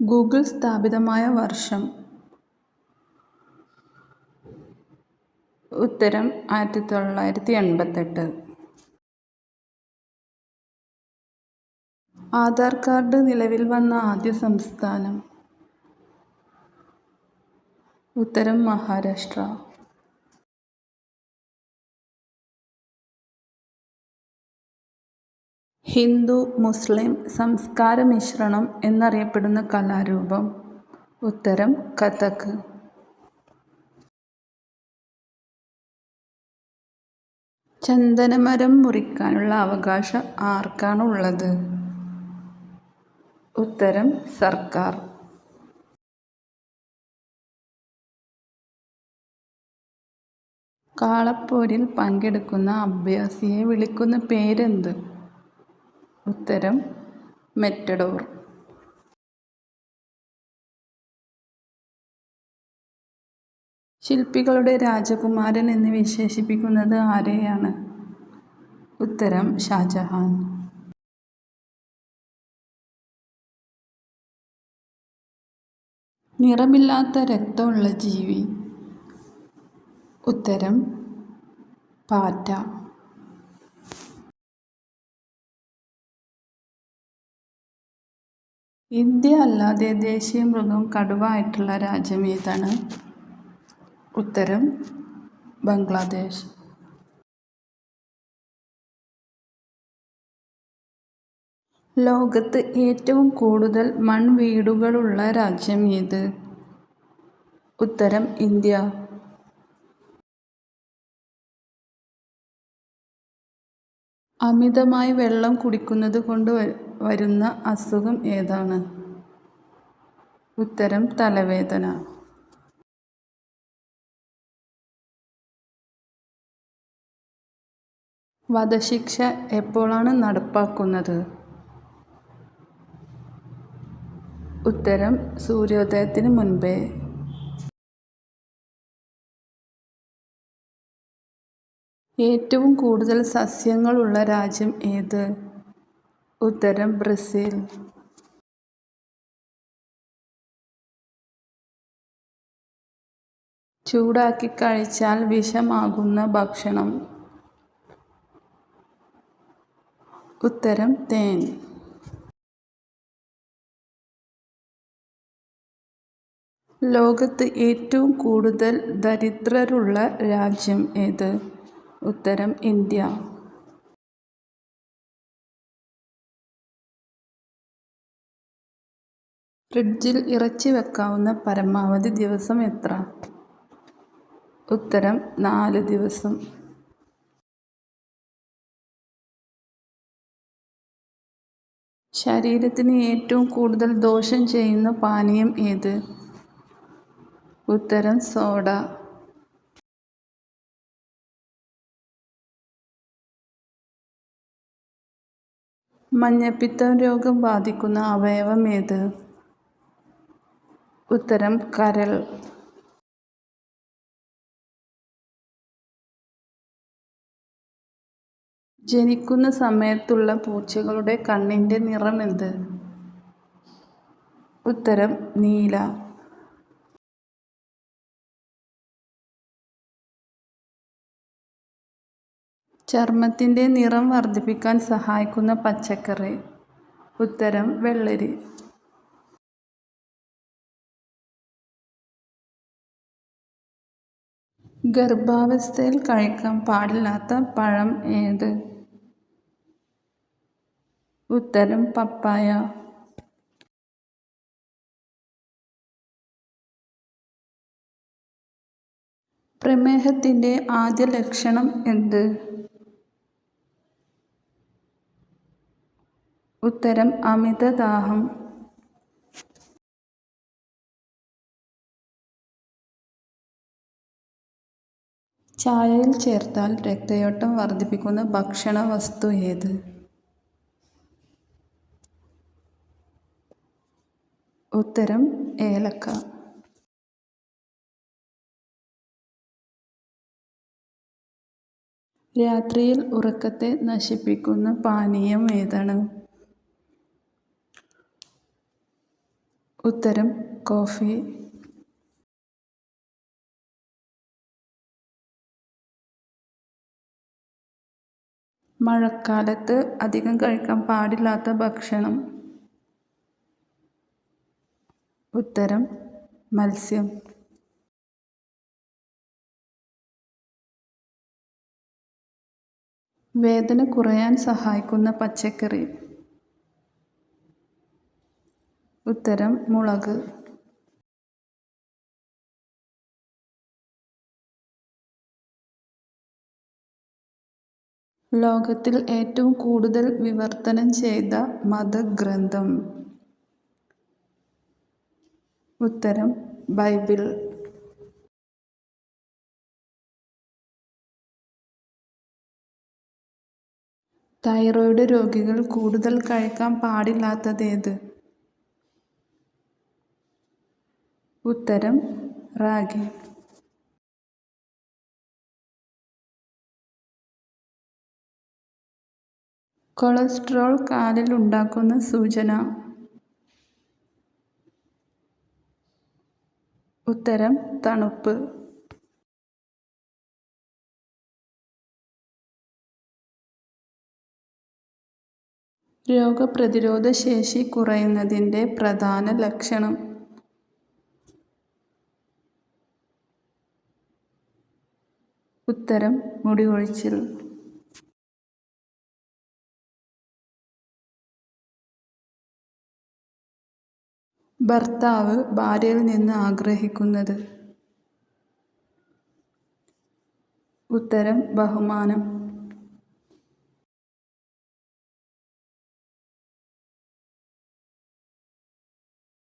Google സ്ഥാപിതമായ വർഷം. ഉത്തരം ആയിരത്തി തൊള്ളായിരത്തി എൺപത്തെട്ട് ആധാർ കാർഡ് നിലവിൽ വന്ന ആദ്യ സംസ്ഥാനം. ഉത്തരം മഹാരാഷ്ട്ര. ഹിന്ദു മുസ്ലിം സംസ്കാര മിശ്രണം എന്നറിയപ്പെടുന്ന കലാരൂപം. ഉത്തരം കഥക്. ചന്ദനമരം മുറിക്കാനുള്ള അവകാശം ആർക്കാണ് ഉള്ളത് ഉത്തരം സർക്കാർ. കാളപ്പോരിൽ പങ്കെടുക്കുന്ന അഭ്യാസിയെ വിളിക്കുന്ന പേരെന്ത്? ഉത്തരം മെറ്റഡോർ. ശില്പികളുടെ രാജകുമാരൻ എന്ന് വിശേഷിപ്പിക്കുന്നത് ആരെയാണ്? ഉത്തരം ഷാജഹാൻ. നിറമില്ലാത്ത രക്തമുള്ള ജീവി. ഉത്തരം പാറ്റ. ഇന്ത്യ അല്ലാതെ ദേശീയ മൃഗം കടുവ ആയിട്ടുള്ള രാജ്യം ഏതാണ്? ഉത്തരം ബംഗ്ലാദേശ്. ലോകത്ത് ഏറ്റവും കൂടുതൽ മൺവീടുകളുള്ള രാജ്യം ഏത്? ഉത്തരം ഇന്ത്യ. അമിതമായി വെള്ളം കുടിക്കുന്നത് കൊണ്ട് വരുന്ന അസുഖം ഏതാണ്? ഉത്തരം തലവേദന. വധശിക്ഷ എപ്പോഴാണ് നടപ്പാക്കുന്നത്? ഉത്തരം സൂര്യോദയത്തിന് മുൻപേ. ഏറ്റവും കൂടുതൽ സസ്യങ്ങളുള്ള രാജ്യം ഏത്? ഉത്തരം ബ്രസീൽ. ചൂടാക്കി കഴിച്ചാൽ വിഷമാകുന്ന ഭക്ഷണം. ഉത്തരം തേൻ. ലോകത്ത് ഏറ്റവും കൂടുതൽ ദരിദ്രരുള്ള രാജ്യം ഏത്? ഉത്തരം ഇന്ത്യ. ഫ്രിഡ്ജിൽ ഇറച്ചി വെക്കാവുന്ന പരമാവധി ദിവസം എത്ര? ഉത്തരം നാല് ദിവസം. ശരീരത്തിന് ഏറ്റവും കൂടുതൽ ദോഷം ചെയ്യുന്ന പാനീയം ഏത്? ഉത്തരം സോഡ. മഞ്ഞപ്പിത്തം രോഗം ബാധിക്കുന്ന അവയവം ഏത്? ഉത്തരം കരൾ. ജനിക്കുന്ന സമയത്തുള്ള പൂച്ചകളുടെ കണ്ണിന്റെ നിറം എന്ത്? ഉത്തരം നീല. ചർമ്മത്തിന്റെ നിറം വർദ്ധിപ്പിക്കാൻ സഹായിക്കുന്ന പച്ചക്കറി. ഉത്തരം വെള്ളരി. ഗർഭാവസ്ഥയിൽ കഴിക്കാൻ പാടില്ലാത്ത പഴം ഏത്? ഉത്തരം പപ്പായ. പ്രമേഹത്തിന്റെ ആദ്യ ലക്ഷണം എന്ത്? ഉത്തരം അമിതദാഹം. ചായയിൽ ചേർത്താൽ രക്തയോട്ടം വർദ്ധിപ്പിക്കുന്ന ഭക്ഷണ വസ്തു ഏത്? ഉത്തരം ഏലക്ക. രാത്രിയിൽ ഉറക്കത്തെ നശിപ്പിക്കുന്ന പാനീയം ഏതാണ്? ഉത്തരം കോഫി. മഴക്കാലത്ത് അധികം കഴിക്കാൻ പാടില്ലാത്ത ഭക്ഷണം. ഉത്തരം മത്സ്യം. വേദന കുറയാൻ സഹായിക്കുന്ന പച്ചക്കറി. ഉത്തരം മുളക്. ലോകത്തിൽ ഏറ്റവും കൂടുതൽ വിവർത്തനം ചെയ്ത മതഗ്രന്ഥം. ഉത്തരം ബൈബിൾ. തൈറോയിഡ് രോഗികൾ കൂടുതൽ കഴിക്കാൻ പാടില്ലാത്തതേത് ഉത്തരം റാഗി. കൊളസ്ട്രോൾ കാലിൽ ഉണ്ടാക്കുന്ന സൂചന. ഉത്തരം തണുപ്പ്. രോഗപ്രതിരോധ ശേഷി കുറയുന്നതിന്റെ പ്രധാന ലക്ഷണം. ഉത്തരം മുടികൊഴിച്ചിൽ. ഭർത്താവ് ഭാര്യയിൽ നിന്ന് ആഗ്രഹിക്കുന്നത്. ഉത്തരം ബഹുമാനം.